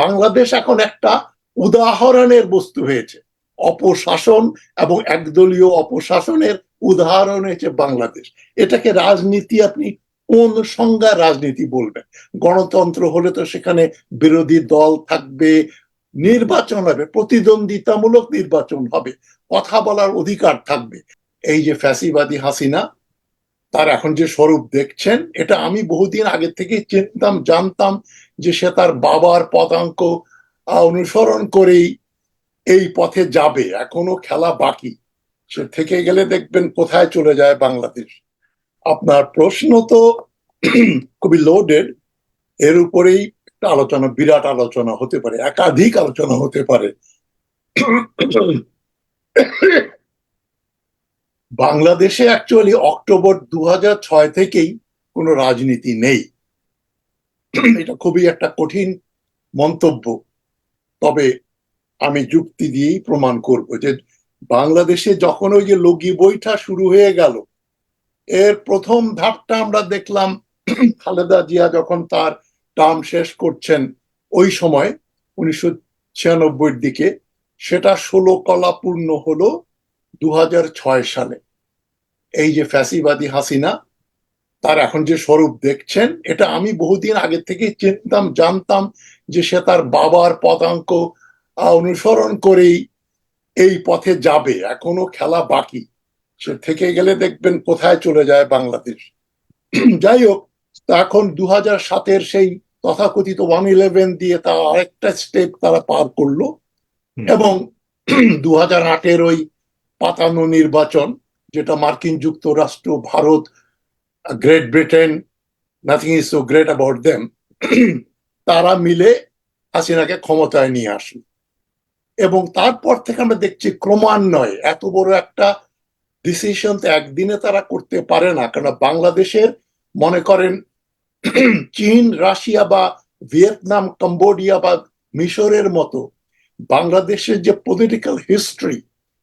বাংলাদেশ এখন একটা উদাহরণের বস্তু হয়েছে। অপশাসন এবং একদলীয় অপশাসনের উদাহরণ হয়েছে বাংলাদেশ। এটাকে রাজনীতি আপনি কোন সংজ্ঞা রাজনীতি বলবেন? গণতন্ত্র হলে তো সেখানে বিরোধী দল থাকবে, নির্বাচন হবে, প্রতিদ্বন্দ্বিতামূলক নির্বাচন হবে, কথা বলার অধিকার থাকবে। এই যে ফ্যাসিবাদী হাসিনা, তার এখন যে স্বরূপ দেখছেন, এটা আমি বহুদিন আগে থেকে চিনতাম, জানতাম যে সে তার বাবার পদাঙ্ক অনুসরণ করেই এই পথে যাবে। এখনও খেলা বাকি। সে থেকে গেলে দেখবেন কোথায় চলে যায় বাংলাদেশ। আপনার প্রশ্ন তো খুবই লোডেড এর উপরেই আলোচনা, বিরাট আলোচনা হতে পারে, একাধিক আলোচনা হতে পারে। বাংলাদেশে অ্যাকচুয়ালি অক্টোবর দু থেকেই কোনো রাজনীতি নেই। এটা খুবই একটা কঠিন মন্তব্য। তবে আমি যুক্তি দিয়েই প্রমাণ করব যে বাংলাদেশে যখন ওই যে লগি বইটা শুরু হয়ে গেল, এর প্রথম ধাপটা আমরা দেখলাম খালেদা জিয়া যখন তার টার্ম শেষ করছেন, ওই সময় উনিশশো ছিয়ানব্বইয়ের দিকে, সেটা ষোলো কলা পূর্ণ হলো দু সালে। এই যে ফ্যাসিবাদী হাসিনা তার এখন যে স্বরূপ দেখছেন এটা আমি বহুদিন আগে থেকে চিনতাম জানতাম যে সে তার বাবার পদাঙ্ক অনুসরণ করেই এই পথে যাবে। এখনও খেলা বাকি। সে থেকে গেলে দেখবেন কোথায় চলে যায় বাংলাদেশ। যাই হোক তা এখন দু হাজার সাতের সেই তথাকথিত ওয়ান ইলেভেন দিয়ে তারা আরেকটা স্টেপ তারা পার করল। এবং দু হাজার আটের ওই পাতানো নির্বাচন যেটা মার্কিন যুক্তরাষ্ট্র Bharat great Britain nothing is so great about them তারা মিলে হাসিনাকে ক্ষমতায় নিয়ে আসলো। এবং তারপর থেকে আমরা দেখছি ক্রমান্বয়ে এত বড় একটা ডিসিশন তো একদিনে তারা করতে পারে না। কারণ বাংলাদেশের মনে করেন, চীন, রাশিয়া বা ভিয়েতনাম, কম্বোডিয়া বা মিশরের মতো বাংলাদেশের যে পলিটিক্যাল হিস্ট্রি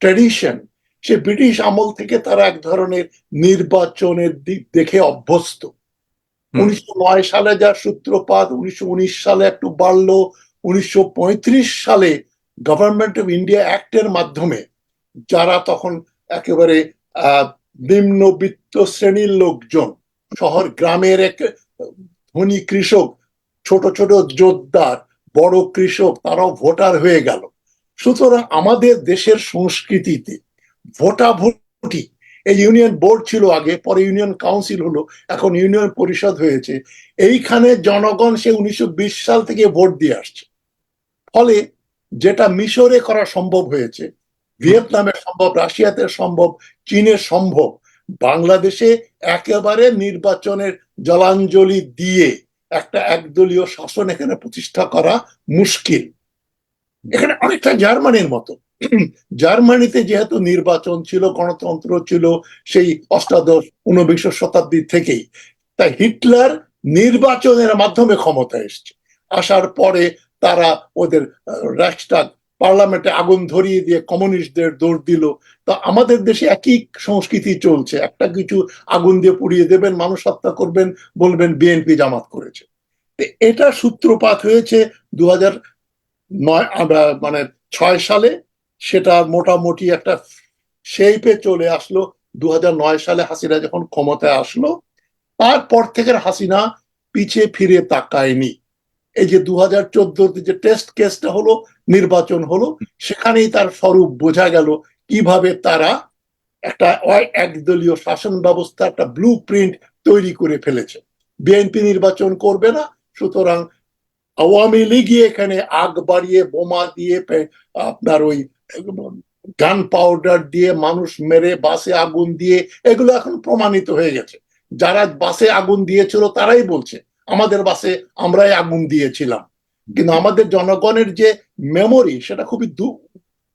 ট্রেডিশন সে ব্রিটিশ আমল থেকে তারা এক ধরনের নির্বাচনের দিক দেখে অভ্যস্ত। উনিশশো নয় সালে যার সূত্রপাত উনিশশো উনিশ সালে একটু বাড়লো উনিশশো পঁয়ত্রিশ সালে গভর্নমেন্ট অফ ইন্ডিয়া অ্যাক্টের মাধ্যমে যারা তখন একেবারে আহ, নিম্নবিত্ত শ্রেণির লোকজন শহর গ্রামের এক ধনী কৃষক ছোট ছোট জোরদার বড় কৃষক তারাও ভোটার হয়ে গেল। সুতরাং আমাদের দেশের সংস্কৃতিতে ভোটাভুটি। এই ইউনিয়ন বোর্ড ছিল আগে, পরে ইউনিয়ন কাউন্সিল হলো, এখন ইউনিয়ন পরিষদ হয়েছে। এইখানে জনগণ সে উনিশশো বিশ সাল থেকে ভোট দিয়ে আসছে। ফলে যেটা মিশরে করা সম্ভব হয়েছে, ভিয়েতনামে সম্ভব, রাশিয়াতে সম্ভব, চীনে সম্ভব, বাংলাদেশে একেবারে নির্বাচনের জলাঞ্জলি দিয়ে একটা একদলীয় শাসন এখানে প্রতিষ্ঠা করা মুশকিল। এখানে অনেকটা জার্মানির মতো। জার্মানিতে যেহেতু নির্বাচন ছিল, গণতন্ত্র ছিল, সেই অষ্টাদশ, ঊনবিংশ শতাব্দী থেকেই, তাই হিটলার নির্বাচনের মাধ্যমে ক্ষমতা এসছে। আসার পরে তারা ওদের রাষ্ট্রাগ পার্লামেন্টে আগুন ধরিয়ে দিয়ে কমিউনিস্টদের দৌড় দিল। তো আমাদের দেশে একই সংস্কৃতি চলছে। একটা কিছু আগুন দিয়ে পুড়িয়ে দেবেন, মানুষ হত্যা করবেন, বলবেন বিএনপি জামাত করেছে। এটা সূত্রপাত হয়েছে দু নয় মানে ছয় সালে। সেটা মোটামুটি একটা শেপে চলে আসলো। দু সালে হাসিনা যখন ক্ষমতায় আসলো, তারপর থেকে হাসিনা পিছে ফিরে তাকায়নি। এই যে দু হাজার যে টেস্ট কেসটা হলো, নির্বাচন হলো, সেখানেই তার স্বরূপ বোঝা গেল কীভাবে তারা একটা একদলীয় শাসন ব্যবস্থা, একটা ব্লু প্রিন্ট তৈরি করে ফেলেছে। বিএনপি নির্বাচন করবে না, সুতরাং আওয়ামী লীগই এখানে আগ বাড়িয়ে বোমা দিয়ে আপনার ওই গান পাউডার দিয়ে মানুষ মেরে, বাসে আগুন দিয়ে, এগুলো এখন প্রমাণিত হয়ে গেছে। যারা বাসে আগুন দিয়েছিল, তারাই বলছে, আমাদের বাসে আমরাই আগুন দিয়েছিলাম। কিন্তু আমাদের জনগণের যে মেমোরি সেটা খুবই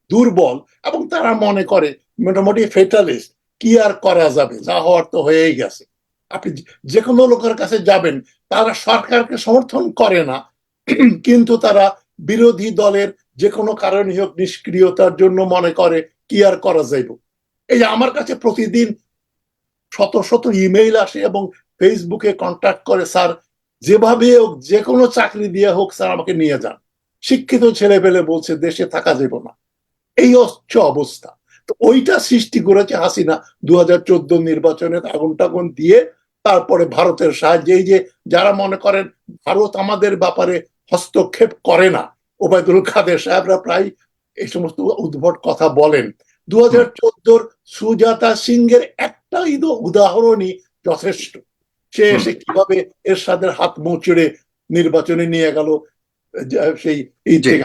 দুর্বল, এবং তারা মনে করে, মোটামুটি ফেটালিস্ট কি আর করা যাবে? যা হওয়ার তো হয়েই গেছে। আপনি যে কোনো লোকের কাছে যাবেন, তারা সরকারকে সমর্থন করে না, কিন্তু তারা বিরোধী দলের যে কোনো কারণে হোক নিষ্ক্রিয়তার জন্য মনে করে কি আর করা যাইব। এই যে আমার কাছে প্রতিদিন শত শত ইমেইল আসে এবং ফেসবুকে কন্ট্যাক্ট করে, স্যার, যেভাবে হোক যে কোনো চাকরি দিয়ে হোক, স্যার, আমাকে নিয়ে যান। শিক্ষিত ছেলে পেলে বলছে, দেশে থাকা যাব না। এই হচ্ছে অবস্থা। তো ওইটা সৃষ্টি করেছে হাসিনা দু হাজার চোদ্দ নির্বাচনে আগুন টাগুন দিয়ে, তারপরে ভারতের সাহায্যে। এই যে যারা মনে করেন, ভারত আমাদের ব্যাপারে হস্তক্ষেপ করে না ওবায়দুল কাদের সাহেবরা প্রায় এই সমস্ত উদ্ভট কথা বলেন। দু হাজার চোদ্দোর সুজাতা সিং এর একটা উদাহরণই যথেষ্ট। সে এসে কীভাবে এরশাদের হাত মুচড়ে নির্বাচনে নিয়ে গেল সেই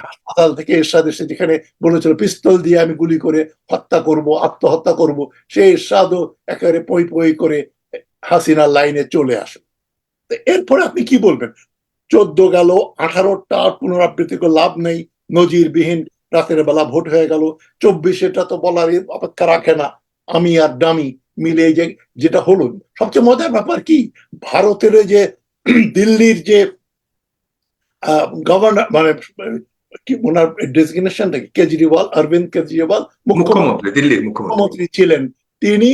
হাসপাতাল থেকে এরশাদ এসে যেখানে বলেছিল পিস্তল দিয়ে আমি গুলি করে হত্যা করব আত্মহত্যা করব। সে এরশাদও একেবারে পই পই করে হাসিনার লাইনে চলে আসে। এরপরে আপনি কি বলবেন? চোদ্দ গেল আঠারোটা আর পুনরাবৃত্তি করে লাভ নেই নজিরবিহীন রাতের বেলা ভোট হয়ে গেল। চব্বিশেটা তো বলার অপেক্ষা রাখে না। আমি আর ডামি মিলে যে যেটা হলো সবচেয়ে মজার ব্যাপার কি ভারতের যে দিল্লির যে গভর্নর মানে কি ওনার ডেজিগনেশনটা কি কেজরিওয়াল অরবিন্দ কেজরিওয়াল মুখ্যমন্ত্রী। দিল্লির মুখ্যমন্ত্রী। ছিলেন। তিনি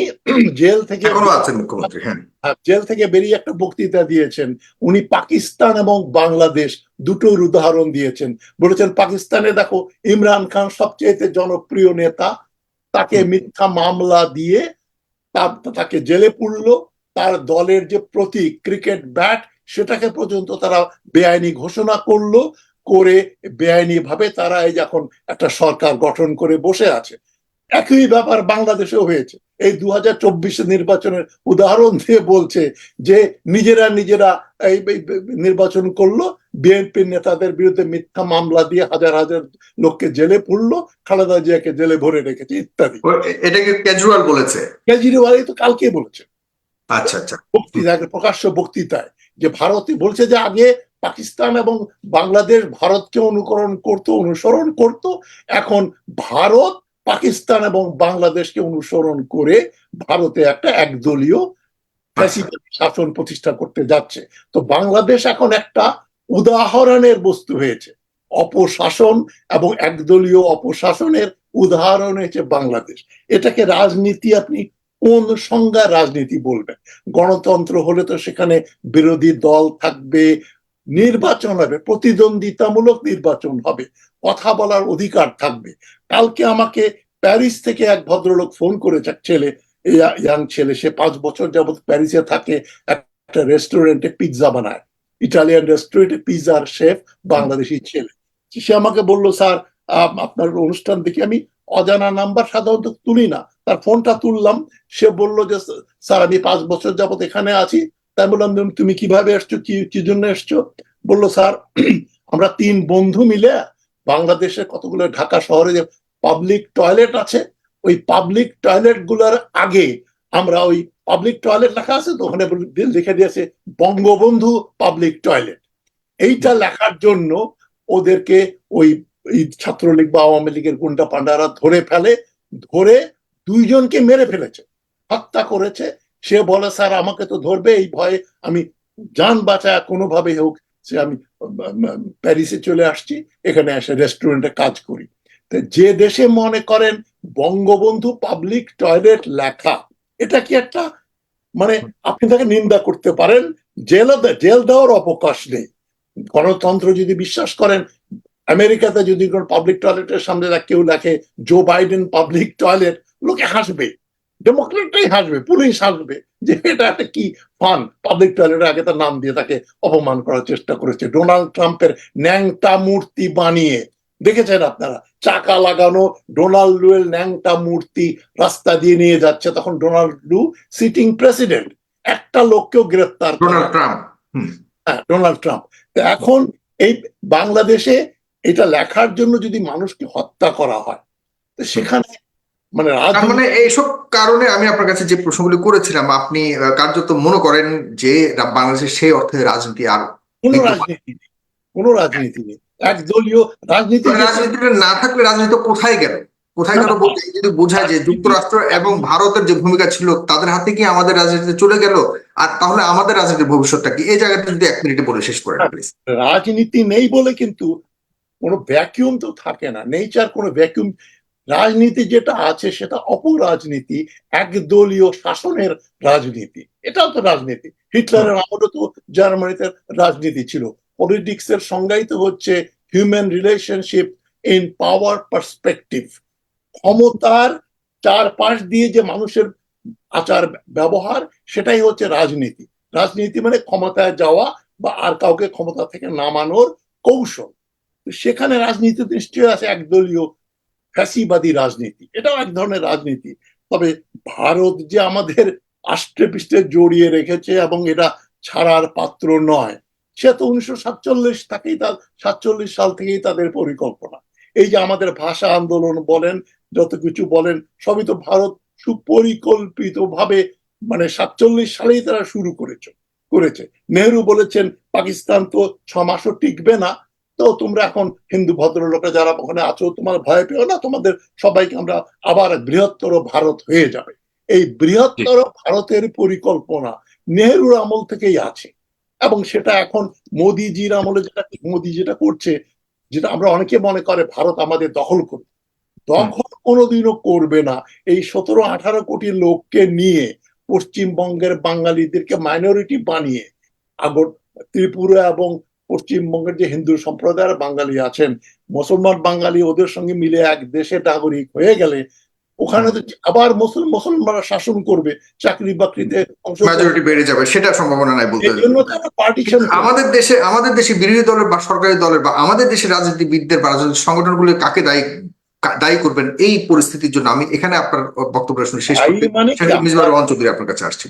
জেল থেকে আছেন মুখ্যমন্ত্রী হ্যাঁ। জেল থেকে বেরিয়ে একটা বক্তৃতা দিয়েছেন। উনি পাকিস্তান এবং বাংলাদেশ দুটোর উদাহরণ দিয়েছেন। বলেছেন পাকিস্তানে দেখো ইমরান খান সবচেয়ে জনপ্রিয় নেতা। তাকে মিথ্যা মামলা দিয়ে তাকে জেলে পুরলো। তার দলের যে প্রতীক ক্রিকেট ব্যাট সেটাকে পর্যন্ত তারা বেআইনি ঘোষণা করল। করে বেআইনি ভাবে তারা এই যখন একটা সরকার গঠন করে বসে আছে। একই ব্যাপার বাংলাদেশেও হয়েছে। এই দু হাজার চব্বিশে নির্বাচনের উদাহরণ দিয়ে বলছে যে নিজেরা নিজেরা এই নির্বাচন করল বিএনপি নেতাদের বিরুদ্ধে মিথ্যা মামলা দিয়ে হাজার হাজার লোককে জেলে পুরলো খালেদা জিয়াকে জেলে ভরে রেখেছে ইত্যাদি। এটাকে কেজরিওয়াল বলেছে? কেজরিওয়ালই তো কালকে বলেছে। আচ্ছা আচ্ছা। বক্তৃতা প্রকাশ্য বক্তৃতায় যে ভারতে বলছে যে আগে পাকিস্তান এবং বাংলাদেশ ভারতকে অনুকরণ করত অনুসরণ করত এখন ভারত পাকিস্তান এবং বাংলাদেশকে অনুসরণ করে ভারতে একটা একদলীয় শাসন প্রতিষ্ঠা করতে যাচ্ছে। তো বাংলাদেশ এখন একটা উদাহরণের বস্তু হয়েছে। অপশাসন এবং একদলীয় অপশাসনের উদাহরণ হয়েছে বাংলাদেশ। এটাকে রাজনীতি আপনি কোন সংজ্ঞা রাজনীতি বলবেন? গণতন্ত্র হলে তো সেখানে বিরোধী দল থাকবে, নির্বাচন হবে, প্রতিদ্বন্দ্বিতামূলক নির্বাচন হবে। কথা বলার অধিকার থাকবে। কালকে আমাকে প্যারিস থেকে এক ভদ্রলোক ফোন করেছে ছেলে ইয়াং ছেলে, সে পাঁচ বছর যাবৎ প্যারিসে থাকে, একটা রেস্টুরেন্টে পিৎজা বানায়। ইটালিয়ান রেস্টুরেন্টে পিৎজার শেফ, বাংলাদেশি ছেলে। সে আমাকে বলল, স্যার আপনার অনুষ্ঠান দেখি আমি অজানা নাম্বার সাধারণত তুলি না। তার ফোনটা তুললাম। সে বলল যে, স্যার, আমি পাঁচ বছর যাবত এখানে আছি। তাই বললাম, তুমি কীভাবে এসছো? কি কি জন্য এসছো? বলল, স্যার, আমরা তিন বন্ধু মিলে বাংলাদেশের কতগুলো ঢাকা শহরে যে পাবলিক টয়লেট আছে, ওই পাবলিক টয়লেটগুলোর আগে আমরা ওই পাবলিক টয়লেট লেখা আছে তো, ওখানে লিখে দিয়েছে বঙ্গবন্ধু পাবলিক টয়লেট এইটা লেখার জন্য ওদেরকে ওই ছাত্রলীগ বা আওয়ামী লীগের গুন্ডা পান্ডারা ধরে ফেলে, ধরে দুইজনকে মেরে ফেলেছে, হত্যা করেছে। সে বলে, স্যার, আমাকে তো ধরবে এই ভয়ে আমি যান বাঁচায় কোনোভাবে হোক সে আমি প্যারিসে চলে আসছি, এখানে এসে রেস্টুরেন্টে কাজ করি। যে দেশে মনে করেন বঙ্গবন্ধু পাবলিক টয়লেট লেখা, এটা কি একটা মানে আপনি তাকে নিন্দা করতে পারেন? জেল জেল দেওয়ার অবকাশ নেই। গণতন্ত্র যদি বিশ্বাস করেন, আমেরিকাতে যদি কোন পাবলিক টয়লেটের সামনে কেউ লেখে জো বাইডেন পাবলিক টয়লেট লোকে হাসবে। ডেমোক্রেটরাই হাসবে পুলিশ হাসবে যে এটা একটা কি ফান পাবলিক টয়লেটের আগে তার নাম দিয়ে তাকে অপমান করার চেষ্টা করেছে। ডোনাল্ড ট্রাম্পের ন্যাংটা মূর্তি বানিয়ে। দেখেছেন আপনারা? চাকা লাগানো ডোনাল্ড লুয়েল ন্যাংটা মূর্তি রাস্তা দিয়ে নিয়ে যাচ্ছে। তখন ডোনাল্ড লু সিটিং প্রেসিডেন্ট একটা লোককেও গ্রেফতার ডোনাল্ড ট্রাম্প হ্যাঁ ডোনাল্ড ট্রাম্প এখন এই বাংলাদেশে এটা লেখার জন্য যদি মানুষকে হত্যা করা হয় তো সেখানে মানে মানে এইসব কারণে আমি আপনার কাছে যে প্রশ্নগুলি করেছিলাম আপনি কার্যত মনে করেন যে বাংলাদেশের সেই অর্থে রাজনীতি আর কোনো রাজনীতি নেই কোনো রাজনীতি নেই। একদলীয় রাজনীতি রাজনীতিটা না থাকলে রাজনীতি কোথায় গেল? কোথায় গেল বলতে যদি বোঝায় যে যুক্তরাষ্ট্র এবং ভারতের যে ভূমিকা ছিল তাদের হাতে কি আমাদের রাজনীতিতে চলে গেল? আর তাহলে আমাদের রাজনীতির ভবিষ্যৎটা কি? এই জায়গাটা যদি এক মিনিটে বলে শেষ করেন প্লিজ রাজনীতি নেই বলে কিন্তু কোনো ভ্যাকিউম তো থাকে না। নেচার কোনো ভ্যাকিউম রাজনীতি যেটা আছে সেটা অপরাজনীতি একদলীয় শাসনের রাজনীতি। এটাও তো রাজনীতি। হিটলারের আমলে তো জার্মানিতে রাজনীতি ছিল। পলিটিক্স এর সংজ্ঞায়িত হচ্ছে human relationship in power perspective ক্ষমতার চারপাশ দিয়ে যে মানুষের আচার ব্যবহার সেটাই হচ্ছে রাজনীতি। রাজনীতি মানে ক্ষমতায় যাওয়া বা আর কাউকে ক্ষমতা থেকে নামানোর কৌশল। সেখানে রাজনীতি নিশ্চয়ই আছে একদলীয় ফ্যাসিবাদী রাজনীতি। এটাও এক ধরনের রাজনীতি। তবে ভারত যে আমাদের আষ্টে পৃষ্ঠে জড়িয়ে রেখেছে এবং এটা ছাড়ার পাত্র নয়, সে তো উনিশশো সাতচল্লিশ থেকেই তার, সাতচল্লিশ সাল থেকেই তাদের পরিকল্পনা। এই যে আমাদের ভাষা আন্দোলন বলেন, যত কিছু বলেন, সবই তো ভারত সুপরিকল্পিত ভাবে মানে সাতচল্লিশ সালেই তারা শুরু করেছে করেছে। নেহরু বলেছেন, পাকিস্তান তো ছ মাসও টিকবে না। তো তোমরা এখন হিন্দু ভদ্রলোকরা যারা ওখানে আছো তোমার ভয় পেও না তোমাদের সবাইকে আমরা আবার বৃহত্তর ভারত হয়ে যাবে। এই বৃহত্তর ভারতের পরিকল্পনা নেহরুর আমল থেকেই আছে। এবং সেটা এখন মোদিজির আমলে যেটা মোদি যেটা করছে যেটা আমরা অনেকে মনে করে ভারত আমাদের দখল করবে। দখল কোনোদিনও করবে না। এই সতেরো আঠারো কোটি লোককে নিয়ে পশ্চিমবঙ্গের বাঙালিদেরকে মাইনরিটি বানিয়ে আগর ত্রিপুরা এবং পশ্চিমবঙ্গের যে হিন্দু সম্প্রদায়ের বাঙালি আছেন মুসলমান বাঙালি ওদের সঙ্গে মিলে এক দেশে নাগরিক হয়ে গেলে ওখানে তো আবার মুসলিম মুসলমানরা শাসন করবে চাকরি বাকরিতে মেজরিটি বেড়ে যাবে সেটা সম্ভাবনা নাই বলতে পার্টিশন আমাদের দেশে আমাদের দেশে বিরোধী দলের বা সরকারি দলের বা আমাদের দেশে রাজনীতিবিদদের বা রাজনৈতিক সংগঠনগুলো কাকে দায়ী দায়ী করবেন এই পরিস্থিতির জন্য। আমি এখানে আপনার বক্তব্য শুনে শেষ করতে মানে রহমান চৌধুরী আপনার কাছে আসছে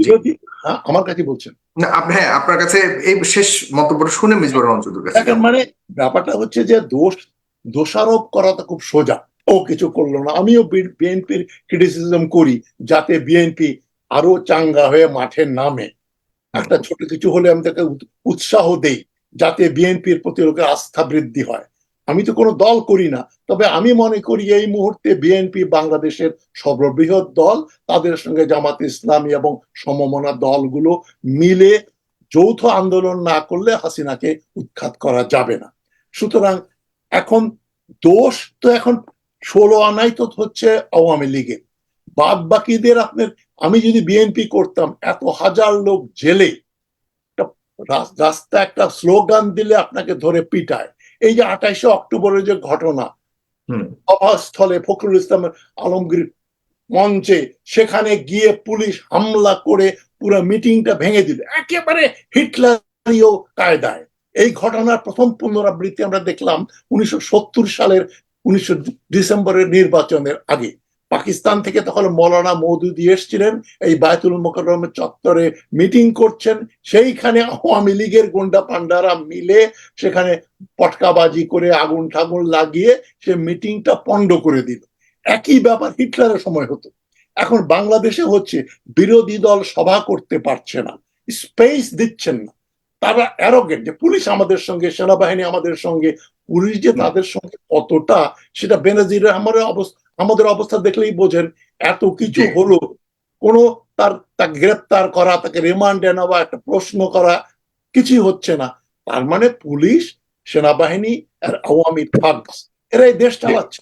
হ্যাঁ আমার কাছে বলছেন। না আপ- হ্যাঁ আপনার কাছে এই শেষ মন্তব্যটা শুনে মিসবার রহমান চৌধুরীর কাছে মানে ব্যাপারটা হচ্ছে যে দোষ দোষারোপ করাটা খুব সোজা। ও কিছু করল না। আমিও বিএনপির ক্রিটিসিজম করি যাতে বিএনপি আরও চাঙ্গা হয়ে মাঠে নামে। একটা ছোট কিছু হলে আমি তাকে উৎ- উৎসাহ দেই যাতে বিএনপির প্রতি লোকের আস্থা বৃদ্ধি হয়। আমি তো কোনো দল করি না। তবে আমি মনে করি এই মুহূর্তে বিএনপি বাংলাদেশের সর্ববৃহৎ দল, তাদের সঙ্গে জামাত ইসলামী এবং সমমনা দলগুলো মিলে যৌথ আন্দোলন না করলে হাসিনাকে উৎখাত করা যাবে না। সুতরাং এখন দোষ তো এখন ষোলো আনাই তো হচ্ছে আওয়ামী লীগের। বাদ বাকিদের আপনার, আমি যদি বিএনপি করতাম, এত হাজার লোক জেলে। রাস্তা, একটা স্লোগান দিলে আপনাকে ধরে পিটায়। এই যে আঠাইশে অক্টোবরের যে ঘটনা সভাস্থলে ফখরুল ইসলাম আলমগীর মঞ্চে সেখানে গিয়ে পুলিশ হামলা করে পুরো মিটিংটা ভেঙে দিল। একেবারে হিটলারীয় কায়দায়। এই ঘটনার প্রথম পুনরাবৃত্তি আমরা দেখলাম উনিশশো সত্তর সালের উনিশশো ডিসেম্বরের নির্বাচনের আগে। পাকিস্তান থেকে তখন মৌলানা মৌদুদি এসছিলেন, এই বায়তুল মোকাররমের চত্বরে মিটিং করছেন। সেইখানে আওয়ামী লীগের গুন্ডা পান্ডারা মিলে সেখানে পটকাবাজি করে আগুন ঠাগুন লাগিয়ে সে মিটিংটা পণ্ড করে দিল। একই ব্যাপার হিটলারের সময় হতো। এখন বাংলাদেশে হচ্ছে বিরোধী দল সভা করতে পারছে না স্পেস দিচ্ছেন না। তারা অ্যারোগেন্ট যে পুলিশ আমাদের সঙ্গে, সেনাবাহিনী আমাদের সঙ্গে, পুলিশ যে তাদের সঙ্গে কতটা, সেটা বেনাজিরের আমার অবস্থা আমাদের অবস্থা দেখলেই বোঝেন এত কিছু হলো কোনো তার তাকে গ্রেপ্তার করা তাকে রিমান্ডে নেওয়া একটা প্রশ্ন করা কিছুই হচ্ছে না। তার মানে পুলিশ সেনাবাহিনী আর আওয়ামী থাগস এরা এই দেশ চালাচ্ছে।